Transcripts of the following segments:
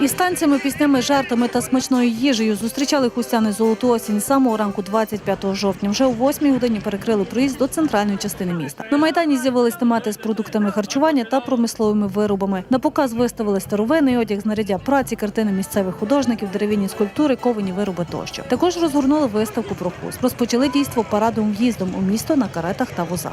Із танцями, піснями, жартами та смачною їжею зустрічали хустяни золоту осінь самого ранку 25 жовтня. Вже о 8 годині перекрили проїзд до центральної частини міста. На майдані з'явились томати з продуктами харчування та промисловими виробами. На показ виставили старовинний одяг, знаряддя праці, картини місцевих художників, дерев'яні скульптури, ковані вироби тощо. Також розгорнули виставку про хуст. Розпочали дійство парадом в'їздом у місто на каретах та возах.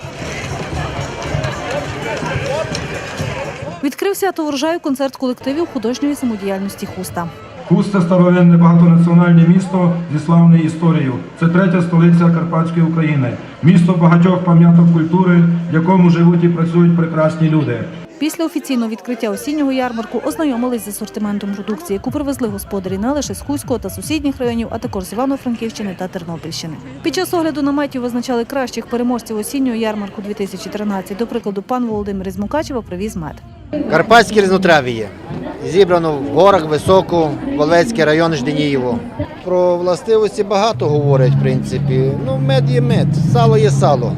Відкрив свято врожаю концерт колективів художньої самодіяльності хуста. Хуст – це старовинне багатонаціональне місто зі славною історією. Це третя столиця Карпатської України. Місто багатьох пам'яток культури, в якому живуть і працюють прекрасні люди. Після офіційного відкриття осіннього ярмарку ознайомились з асортиментом продукції, яку привезли господарі не лише з Хуського та сусідніх районів, а також з Івано-Франківщини та Тернопільщини. Під час огляду наметів визначали кращих переможців осіннього ярмарку 2013. До прикладу, пан Володимир із Мукачева привіз мед. Карпатські різнотраві є. Зібрано в горах високо, Волецький район Жденієво. Про властивості багато говорять, в принципі. Ну, мед є мед, сало є сало.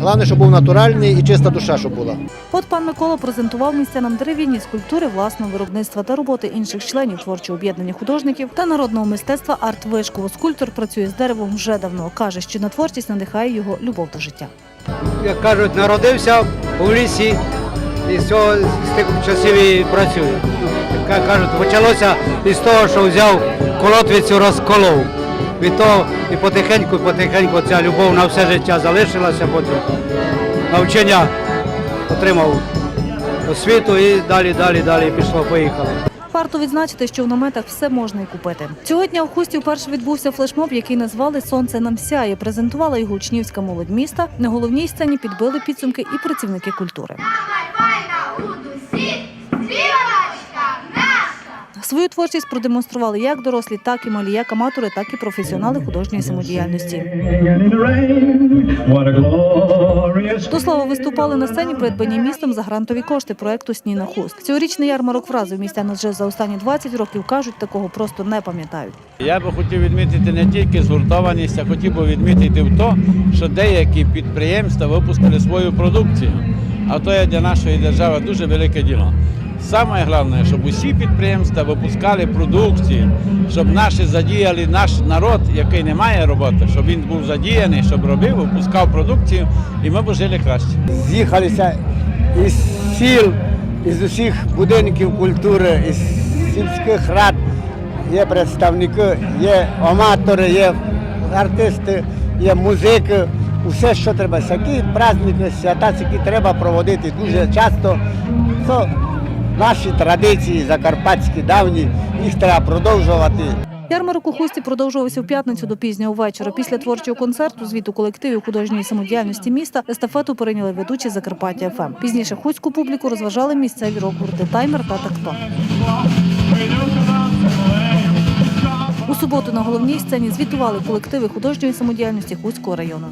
Головне, щоб був натуральний і чиста душа, щоб була. От пан Микола презентував містянам дерев'яні скульптури власного виробництва та роботи інших членів творчого об'єднання художників та народного мистецтва Арт Вишково. Скульптор працює з деревом вже давно. каже, що на творчість надихає його любов до життя. як кажуть, народився у лісі і з цього з тих часів і працюю. Кажуть, почалося із того, що взяв колотвицю, розколов. Від того і потихеньку, потихеньку ця любов на все життя залишилася, потім навчання отримав освіту і далі, далі, далі пішло, поїхало. Варто відзначити, що в наметах все можна і купити. Цього дня в хусті вперше відбувся флешмоб, який назвали Сонце нам сяє. Презентувала його учнівська молодь міста. На головній сцені підбили підсумки і працівники культури. Свою творчість продемонстрували як дорослі, так і малі, як аматори, так і професіонали художньої самодіяльності. До слова, виступали на сцені придбані містом за грантові кошти проекту Сні на хуст. Цьогорічний ярмарок вразив містян адже за останні 20 років кажуть, такого просто не пам'ятають. Я би хотів відмітити не тільки згуртованість, а хотів би відмітити в то, що деякі підприємства випустили свою продукцію. А то є для нашої держави дуже велике діло. Саме головне, щоб усі підприємства випускали продукцію, щоб наші задіяли наш народ, який не має роботи, щоб він був задіяний, щоб робив, випускав продукцію, і ми б жили краще. З'їхалися із сіл, із усіх будинків культури, із сільських рад. Є представники, є аматори, є артисти, є музики. Усе, що треба, всякі праздники, свята, які треба проводити дуже часто. Це наші традиції закарпатські, давні, їх треба продовжувати. Ярмарок у хусті продовжувався в п'ятницю до пізнього вечора. Після творчого концерту, звіту колективів художньої самодіяльності міста, естафету перейняли ведучі Закарпаття ФМ. Пізніше хуську публіку розважали місцеві рок-гурти Таймер та Тактон. У суботу на головній сцені звітували колективи художньої самодіяльності Хуського району.